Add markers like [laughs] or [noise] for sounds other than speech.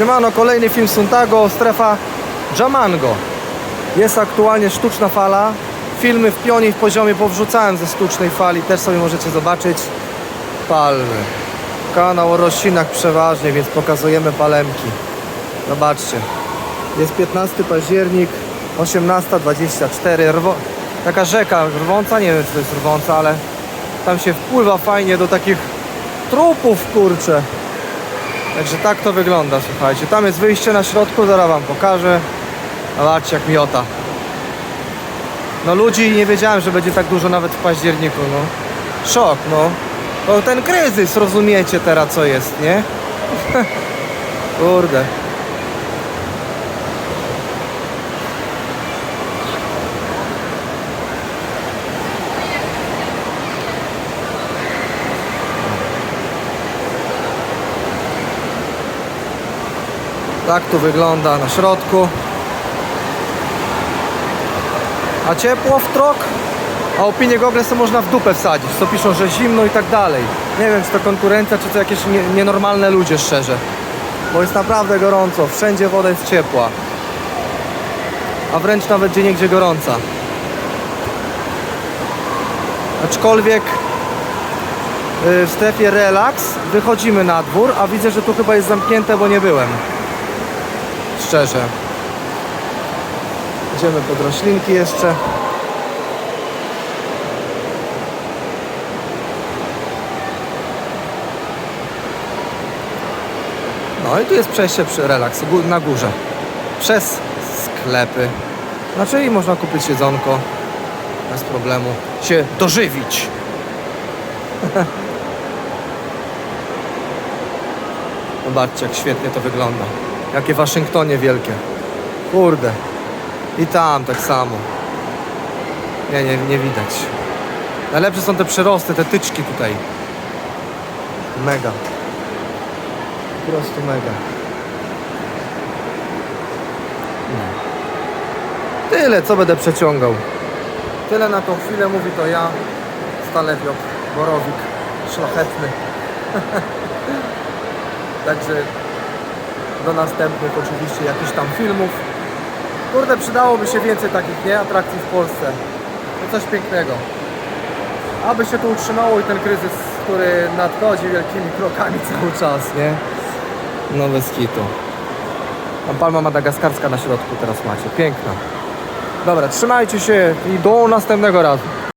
Siemano, kolejny film Suntago, strefa Jamango. Jest aktualnie sztuczna fala. Filmy w pionie i w poziomie powrzucałem ze sztucznej fali, też sobie możecie zobaczyć. Palmy. Kanał o roślinach przeważnie, więc pokazujemy palemki. Zobaczcie. Jest 15 październik, 18.24. Rwo... Taka rzeka rwąca, nie wiem czy to jest rwąca, ale tam się wpływa fajnie do takich trupów, kurcze. Także tak to wygląda, słuchajcie. Tam jest wyjście na środku, zaraz wam pokażę. Zobaczcie jak miota. No ludzi nie wiedziałem, że będzie tak dużo nawet w październiku, no. Szok, no. To ten kryzys, rozumiecie teraz co jest, nie? [laughs] Kurde. Tak tu wygląda na środku. A ciepło w trok? A opinie Google to można w dupę wsadzić. Co piszą, że zimno i tak dalej. Nie wiem, czy to konkurencja, czy to jakieś nie, nienormalne ludzie, szczerze. Bo jest naprawdę gorąco. Wszędzie woda jest ciepła. A wręcz nawet gdzie niegdzie gorąca. Aczkolwiek y, w strefie relaks wychodzimy na dwór, a widzę, że tu chyba jest zamknięte, bo nie byłem. Szczerze. Idziemy pod roślinki jeszcze. No i tu jest przejście przy relaks na górze. Przez sklepy. Znaczy i można kupić jedzonko. Bez problemu. Się dożywić. [laughs] Zobaczcie jak świetnie to wygląda. Jakie Waszyngtonie wielkie. Kurde. I tam tak samo. Nie, nie, nie widać. Najlepsze są te przyrosty, te tyczki tutaj. Mega. Po prostu mega. No. Tyle, co będę przeciągał. Tyle na tą chwilę mówi to ja, Stalewiok, Borowik, szlachetny. [laughs] Także do następnych oczywiście jakichś tam filmów. Kurde, przydałoby się więcej takich, nie? Atrakcji w Polsce. To coś pięknego. Aby się to utrzymało i ten kryzys, który nadchodzi wielkimi krokami [laughs] cały czas, nie? No bez kitu. Tam palma madagaskarska na środku teraz macie. Piękna. Dobra, trzymajcie się i do następnego razu.